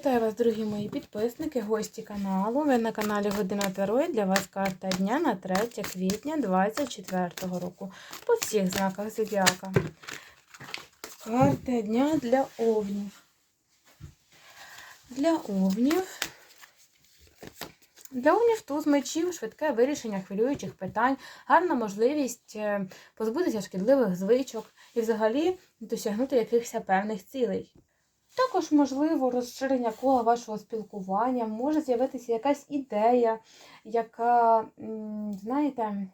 Вітаю вас, дорогі мої підписники, гості каналу. Ви на каналі Година Таро і для вас карта дня на 3 квітня 2024 року. По всіх знаках зодіака. Карта дня для овнів. Для овнів. Для овнів туз мечів, швидке вирішення хвилюючих питань, гарна можливість е, позбутися шкідливих звичок і взагалі досягнути якихось певних цілей. Також можливо розширення кола вашого спілкування, може з'явитися якась ідея, яка, знаєте,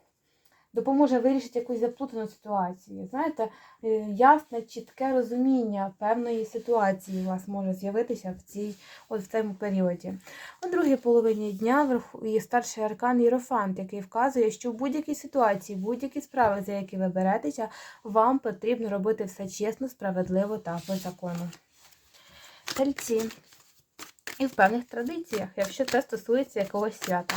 допоможе вирішити якусь заплутану ситуацію. Знаєте, е, ясне, чітке розуміння певної ситуації у вас може з'явитися в цій, от в цьому періоді. У другій половині дня є старший аркан Єрофант, який вказує, що в будь-якій ситуації, будь-які справи, за які ви беретеся, вам потрібно робити все чесно, справедливо та по закону тельці. І в певних традиціях, якщо це стосується якогось свята.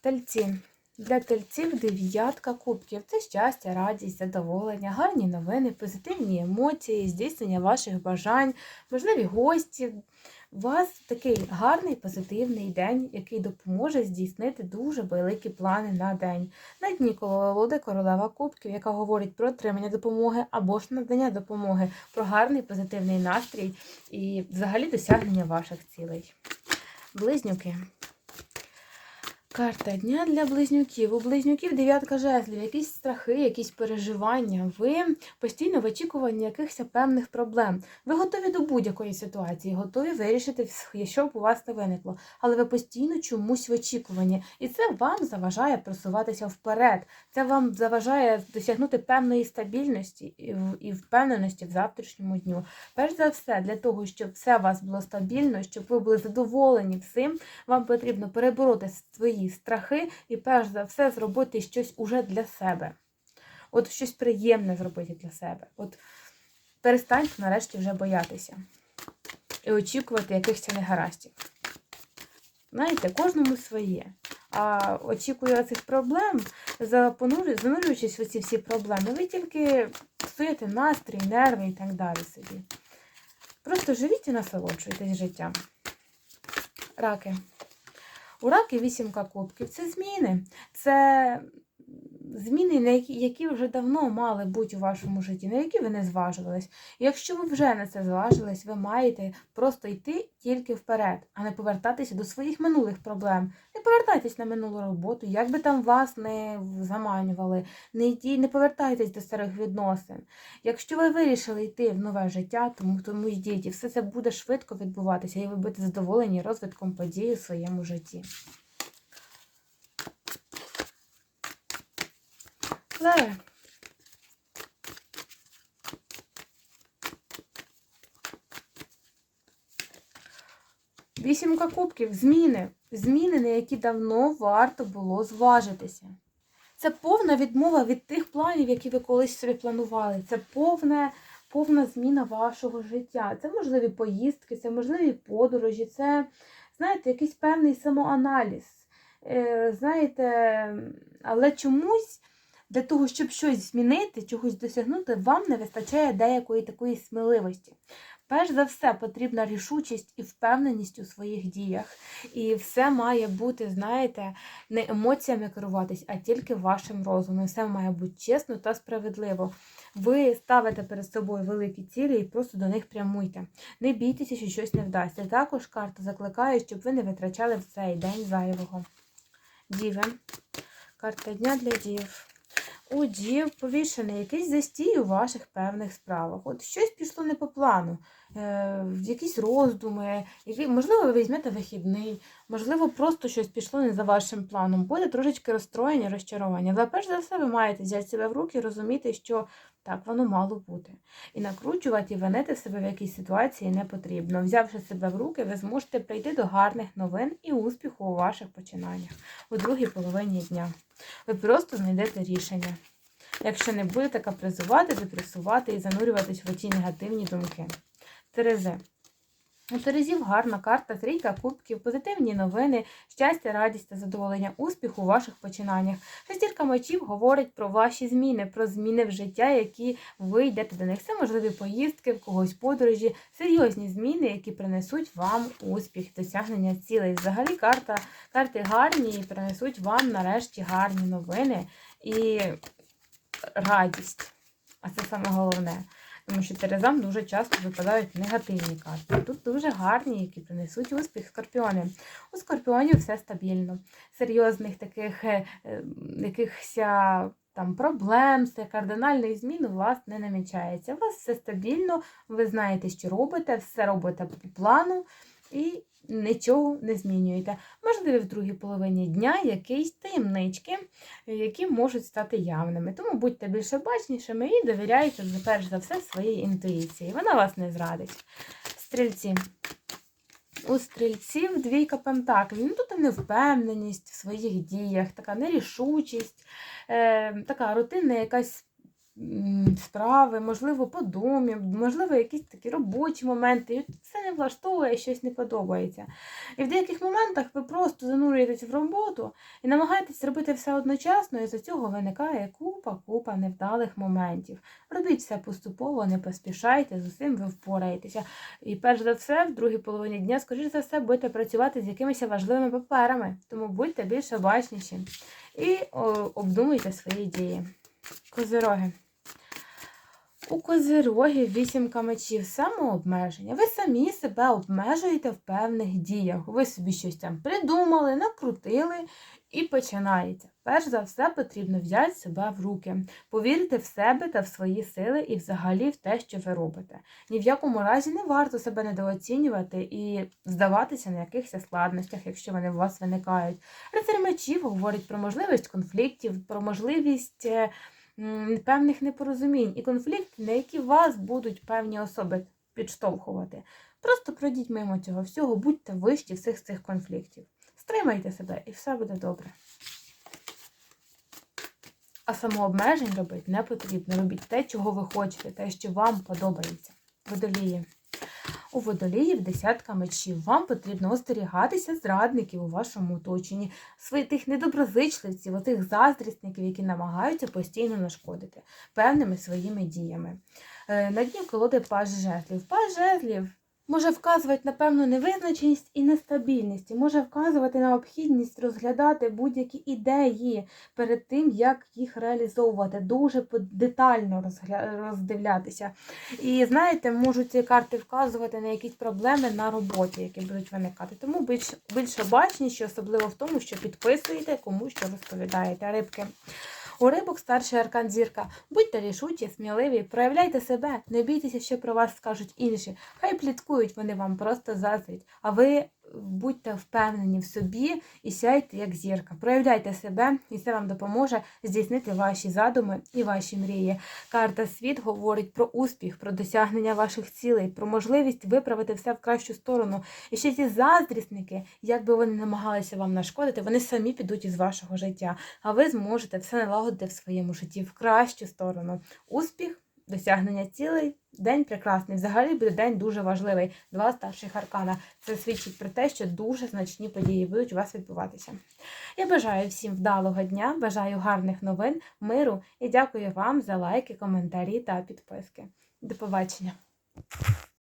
Тельці. Для тельців дев'ятка кубків. Це щастя, радість, задоволення, гарні новини, позитивні емоції, здійснення ваших бажань, можливі гості. У вас такий гарний позитивний день, який допоможе здійснити дуже великі плани на день. На дні колоди королева кубків, яка говорить про отримання допомоги або ж надання допомоги, про гарний позитивний настрій і взагалі досягнення ваших цілей. Близнюки. Карта дня для близнюків. У близнюків дев'ятка жезлів, якісь страхи, якісь переживання. Ви постійно в очікуванні якихось певних проблем. Ви готові до будь-якої ситуації, готові вирішити, що б у вас не виникло. Але ви постійно чомусь в очікуванні. І це вам заважає просуватися вперед. Це вам заважає досягнути певної стабільності і впевненості в завтрашньому дню. Перш за все, для того, щоб все у вас було стабільно, щоб ви були задоволені всім, вам потрібно перебороти свої страхи і перш за все зробити щось уже для себе. От щось приємне зробити для себе. От перестаньте нарешті вже боятися і очікувати якихось негараздів. Знаєте, кожному своє. А очікує цих проблем, занурюючись в ці всі проблеми, ви тільки псуєте настрій, нерви і так далі собі. Просто живіть і насолоджуйтесь життям. Раки. У раки вісімка кубків це зміни. Це зміни, на які, які вже давно мали бути у вашому житті, на які ви не зважились. І якщо ви вже на це зважились, ви маєте просто йти тільки вперед, а не повертатися до своїх минулих проблем. Не повертайтесь на минулу роботу, як би там вас не заманювали, не йдіть, не повертайтесь до старих відносин. Якщо ви вирішили йти в нове життя, тому тому йдіть, і все це буде швидко відбуватися, і ви будете задоволені розвитком подій у своєму житті. Леви. Вісімка кубків. Зміни. Зміни, на які давно варто було зважитися. Це повна відмова від тих планів, які ви колись собі планували. Це повне, повна зміна вашого життя. Це можливі поїздки, це можливі подорожі, це, знаєте, якийсь певний самоаналіз. Е, знаєте, але чомусь. Для того, щоб щось змінити, чогось досягнути, вам не вистачає деякої такої сміливості. Перш за все, потрібна рішучість і впевненість у своїх діях. І все має бути, знаєте, не емоціями керуватись, а тільки вашим розумом. Все має бути чесно та справедливо. Ви ставите перед собою великі цілі і просто до них прямуйте. Не бійтеся, що щось не вдасться. Також карта закликає, щоб ви не витрачали в цей день зайвого. Діви. Карта дня для дів у дів повішений якийсь застій у ваших певних справах. От щось пішло не по плану, е, якісь роздуми, які, можливо, ви візьмете вихідний, можливо, просто щось пішло не за вашим планом. Буде трошечки розстроєння, розчарування. Але перш за все, ви маєте взяти себе в руки і розуміти, що так воно мало бути. І накручувати і винити себе в якійсь ситуації не потрібно. Взявши себе в руки, ви зможете прийти до гарних новин і успіху у ваших починаннях у другій половині дня. Ви просто знайдете рішення. Якщо не будете капризувати, депресувати і занурюватись в оці негативні думки. Терезе. У Терезів гарна карта, трійка кубків, позитивні новини, щастя, радість та задоволення, успіх у ваших починаннях. Шестірка мечів говорить про ваші зміни, про зміни в життя, які ви йдете до них. Це можливі поїздки, в когось подорожі, серйозні зміни, які принесуть вам успіх, досягнення цілей. Взагалі карта, карти гарні і принесуть вам нарешті гарні новини і радість. А це саме головне. Тому що Терезам дуже часто випадають негативні карти. Тут дуже гарні, які принесуть успіх скорпіони. У скорпіонів все стабільно. Серйозних таких е, якихось там проблем, кардинальних змін у вас не намічається. У вас все стабільно, ви знаєте, що робите, все робите по плану і нічого не змінюєте. Можливо, в другій половині дня якісь таємнички, які можуть стати явними. Тому будьте більш обачнішими і довіряйте, перш за все, своїй інтуїції. Вона вас не зрадить. Стрільці. У стрільців двійка пентаклів. Ну, тут невпевненість в своїх діях, така нерішучість, е, така рутинна якась справи, можливо, по домі, можливо, якісь такі робочі моменти. І це не влаштовує, щось не подобається. І в деяких моментах ви просто занурюєтесь в роботу і намагаєтесь робити все одночасно, і за цього виникає купа-купа невдалих моментів. Робіть все поступово, не поспішайте, з усім ви впораєтеся. І перш за все, в другій половині дня, скоріш за все, будете працювати з якимись важливими паперами, тому будьте більш обачніші і обдумуйте свої дії. Козироги. У козирогів вісімка мечів самообмеження. Ви самі себе обмежуєте в певних діях. Ви собі щось там придумали, накрутили і починається. Перш за все, потрібно взяти себе в руки, повірити в себе та в свої сили і взагалі в те, що ви робите. Ні в якому разі не варто себе недооцінювати і здаватися на якихось складностях, якщо вони у вас виникають. Рицарь мечів говорить про можливість конфліктів, про можливість. Певних непорозумінь і конфліктів, на які вас будуть певні особи підштовхувати. Просто пройдіть мимо цього всього, будьте вищі всіх цих конфліктів. Стримайте себе і все буде добре. А самообмежень робити не потрібно. Робіть те, чого ви хочете, те, що вам подобається. Водолії. У водоліїв десятка мечів. Вам потрібно остерігатися зрадників у вашому оточенні, своїх тих недоброзичливців, отих заздрісників, які намагаються постійно нашкодити певними своїми діями. Е, На дні колоди паж жезлів. Паж жезлів може вказувати на певну невизначеність і нестабільність, і може вказувати на необхідність розглядати будь-які ідеї перед тим, як їх реалізовувати, дуже детально розгля... роздивлятися. І знаєте, можуть ці карти вказувати на якісь проблеми на роботі, які будуть виникати. Тому більш, більш обачніші, особливо в тому, що підписуєте, кому що розповідаєте. Рибки. У рибок старший аркан зірка. Будьте рішучі, сміливі, проявляйте себе, не бійтеся, що про вас скажуть інші. Хай пліткують, вони вам просто заздрять. А ви будьте впевнені в собі і сяйте як зірка. Проявляйте себе, і це вам допоможе здійснити ваші задуми і ваші мрії. Карта світ говорить про успіх, про досягнення ваших цілей, про можливість виправити все в кращу сторону. І ще ці заздрісники, як би вони намагалися вам нашкодити, вони самі підуть із вашого життя, а ви зможете все налагодити в своєму житті в кращу сторону. Успіх, досягнення цілей. День прекрасний. Взагалі буде день дуже важливий. Два старших аркана. Це свідчить про те, що дуже значні події будуть у вас відбуватися. Я бажаю всім вдалого дня, бажаю гарних новин, миру і дякую вам за лайки, коментарі та підписки. До побачення!